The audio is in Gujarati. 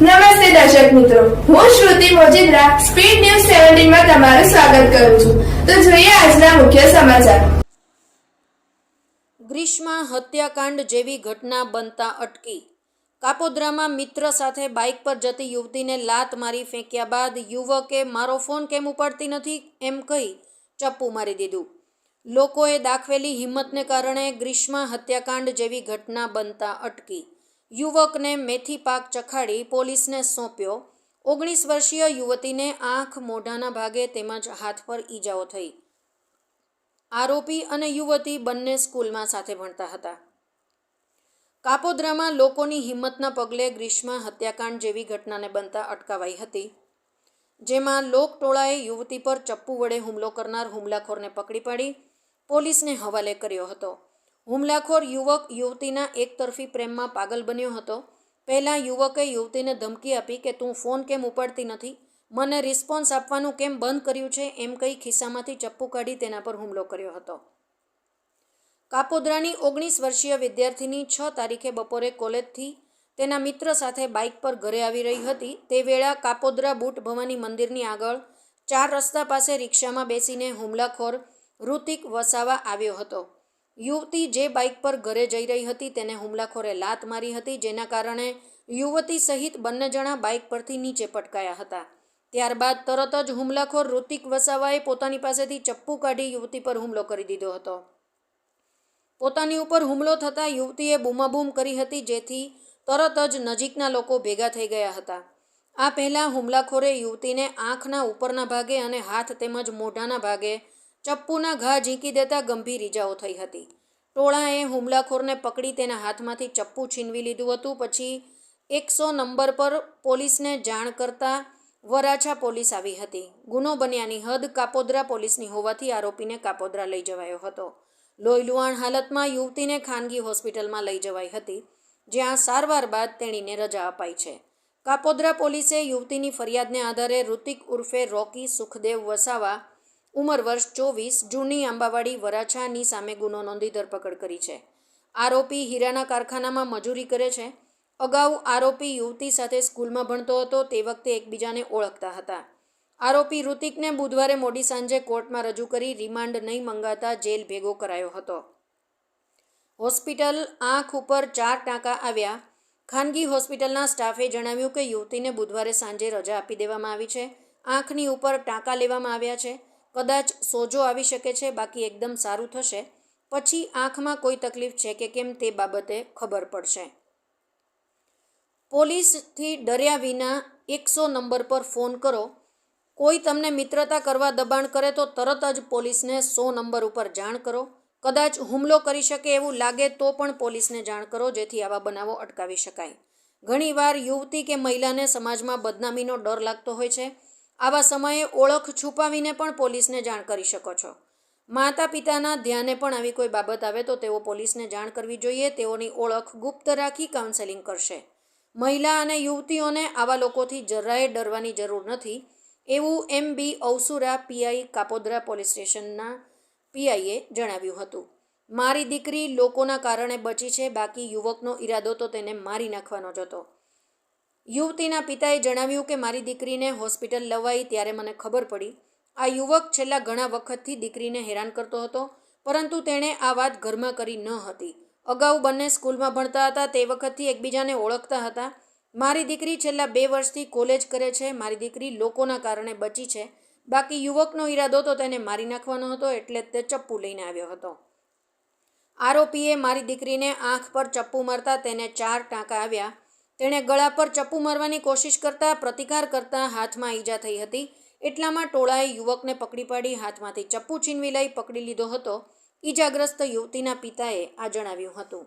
નમસ્તે દર્શક મિત્રો. હું શ્રુતિ મોજીદ્રા, સ્પીડ ન્યૂઝ સેવન્ટીનમાં તમારું સ્વાગત કરું છું. તો જોઈએ આજના મુખ્ય સમાચાર. ગ્રીષ્મા હત્યાકાંડ જેવી ઘટના બનતા અટકી. કાપોદ્રામાં મિત્ર સાથે બાઇક પર જતી યુવતીને લાત મારી ફેંક્યા બાદ યુવકે, મારો ફોન કેમ ઉપાડતી નથી? એમ કહી ચપ્પુ મારી દીધું. લોકોએ દાખવેલી હિંમતને કારણે ગ્રીષ્મા હત્યાકાંડ જેવી ઘટના બનતા અટકી. યુવકને મેથી પાક ચખાડી પોલીસને સોંપ્યો. ઓગણીસ વર્ષીય યુવતીને આંખ મોઢાના ભાગે તેમજ હાથ પર ઈજાઓ થઈ. આરોપી અને યુવતી બંને સ્કૂલમાં સાથે ભણતા હતા. કાપોદ્રામાં લોકોની હિંમતના પગલે ગ્રીષ્મા હત્યાકાંડ જેવી ઘટનાને બનતા અટકાવાઈ હતી. જેમાં લોકટોળાએ યુવતી પર ચપ્પુ વડે હુમલો કરનાર હુમલાખોરને પકડી પાડી પોલીસને હવાલે કર્યો હતો. હુમલાખોર યુવક યુવતીના એકતરફી પ્રેમમાં પાગલ બન્યો હતો. પહેલાં યુવકે યુવતીને ધમકી આપી કે, તું ફોન કેમ ઉપાડતી નથી? મને રિસ્પોન્સ આપવાનું કેમ બંધ કર્યું છે? એમ કહી ખિસ્સામાંથી ચપ્પુ કાઢી તેના પર હુમલો કર્યો હતો. કાપોદ્રાની ઓગણીસ વર્ષીય વિદ્યાર્થીની છ તારીખે બપોરે કોલેજથી તેના મિત્ર સાથે બાઇક પર ઘરે આવી રહી હતી. તે વેળા કાપોદ્રા બુટ ભવાની મંદિરની આગળ ચાર રસ્તા પાસે રિક્ષામાં બેસીને હુમલાખોર ઋતિક વસાવા આવ્યો હતો. યુવતી જે બાઇક પર ઘરે જઈ રહી હતી તેને હુમલાખોરે લાત મારી હતી, જેના કારણે યુવતી સહિત બંને જણા બાઇક પરથી નીચે પટકાયા હતા. ત્યારબાદ તરત જ હુમલાખોર ઋતિક વસાવાએ પોતાની પાસેથી ચપ્પુ કાઢી યુવતી પર હુમલો કરી દીધો હતો. પોતાની ઉપર હુમલો થતાં યુવતીએ બૂમાબૂમ કરી હતી, જેથી તરત જ નજીકના લોકો ભેગા થઈ ગયા હતા. આ પહેલાં હુમલાખોરે યુવતીને આંખના ઉપરના ભાગે અને હાથ તેમજ મોઢાના ભાગે ચપ્પુના ઘા ઝીંકી દેતા ગંભીર ઈજાઓ થઈ હતી. ટોળાએ હુમલાખોરને પકડી તેના હાથમાંથી ચપ્પુ છીનવી લીધું હતું. પછી એકસો નંબર પર પોલીસને જાણ કરતા વરાછા પોલીસ આવી હતી. ગુનો બન્યાની હદ કાપોદ્રા પોલીસની હોવાથી આરોપીને કાપોદ્રા લઈ જવાયો હતો. લોહીલુહાણ હાલતમાં યુવતીને ખાનગી હોસ્પિટલમાં લઈ જવાઈ હતી, જ્યાં સારવાર બાદ તેણીને રજા અપાઈ છે. કાપોદ્રા પોલીસે યુવતીની ફરિયાદને આધારે ઋતિક ઉર્ફે રોકી સુખદેવ વસાવા ઉંમર વર્ષ ચોવીસ, જૂની આંબાવાડી વરાછાની સામે ગુનો નોંધી ધરપકડ કરી છે. આરોપી હીરાના કારખાનામાં મજૂરી કરે છે. અગાઉ આરોપી યુવતી સાથે સ્કૂલમાં ભણતો હતો, તે વખતે એકબીજાને ઓળખતા હતા. આરોપી ઋતિકને બુધવારે મોડી સાંજે કોર્ટમાં રજૂ કરી રિમાન્ડ નહીં મંગાતા જેલ ભેગો કરાયો હતો. હોસ્પિટલ આંખ ઉપર ચાર ટાંકા આવ્યા. ખાનગી હોસ્પિટલના સ્ટાફે જણાવ્યું કે યુવતીને બુધવારે સાંજે રજા આપી દેવામાં આવી છે. આંખની ઉપર ટાંકા લેવામાં આવ્યા છે. કદાચ સોજો આવી શકે છે, બાકી એકદમ સારું થશે. પછી આંખમાં કોઈ તકલીફ છે કે કેમ તે બાબતે ખબર પડશે. પોલીસથી ડર્યા વિના એકસો નંબર પર ફોન કરો. કોઈ તમને મિત્રતા કરવા દબાણ કરે તો તરત જ પોલીસને સો નંબર ઉપર જાણ કરો. કદાચ હુમલો કરી શકે એવું લાગે તો પણ પોલીસને જાણ કરો, જેથી આવા બનાવો અટકાવી શકાય. ઘણીવાર યુવતી કે મહિલાને સમાજમાં બદનામીનો ડર લાગતો હોય છે. આવા સમયે ઓળખ છુપાવીને પણ પોલીસને જાણ કરી શકો છો. માતા પિતાના ધ્યાને પણ આવી કોઈ બાબત આવે તો તેઓ પોલીસને જાણ કરવી જોઈએ. તેઓની ઓળખ ગુપ્ત રાખી કાઉન્સેલિંગ કરશે. મહિલા અને યુવતીઓને આવા લોકોથી જરાય ડરવાની જરૂર નથી. એવું M B Ausura PI Kapodra police સ્ટેશનના પીઆઈએ જણાવ્યું હતું. મારી દીકરી લોકોના કારણે બચી છે. બાકી યુવકનો ઈરાદો તો તેને મારી નાખવાનો જ હતો. યુવતીના પિતાએ જણાવ્યું કે, મારી દીકરીને હોસ્પિટલ લવાઈ ત્યારે મને ખબર પડી. આ યુવક છેલ્લા ઘણા વખતથી દીકરીને હેરાન કરતો હતો, પરંતુ તેણે આ વાત ઘરમાં કરી ન હતી. અગાઉ બંને સ્કૂલમાં ભણતા હતા, તે વખતથી એકબીજાને ઓળખતા હતા. મારી દીકરી છેલ્લા બે વર્ષથી કોલેજ કરે છે, મારી દીકરી લોકોના કારણે બચી છે. બાકી યુવકનો ઈરાદો તો તેને મારી નાખવાનો હતો, એટલે તે ચપ્પુ લઈને આવ્યો હતો. આરોપીએ મારી દીકરીને આંખ પર ચપ્પુ મારતા તેને ચાર ટાંકા આવ્યા. તેણે ગળા પર ચપ્પુ મારવાની કોશિશ કરતા, પ્રતિકાર કરતા હાથમાં ઈજા થઈ હતી. એટલામાં ટોળાએ યુવકને પકડી પાડી હાથમાંથી ચપ્પુ છીનવી લઈ પકડી લીધો હતો. ઈજાગ્રસ્ત યુવતીના પિતાએ આ જણાવ્યું હતું.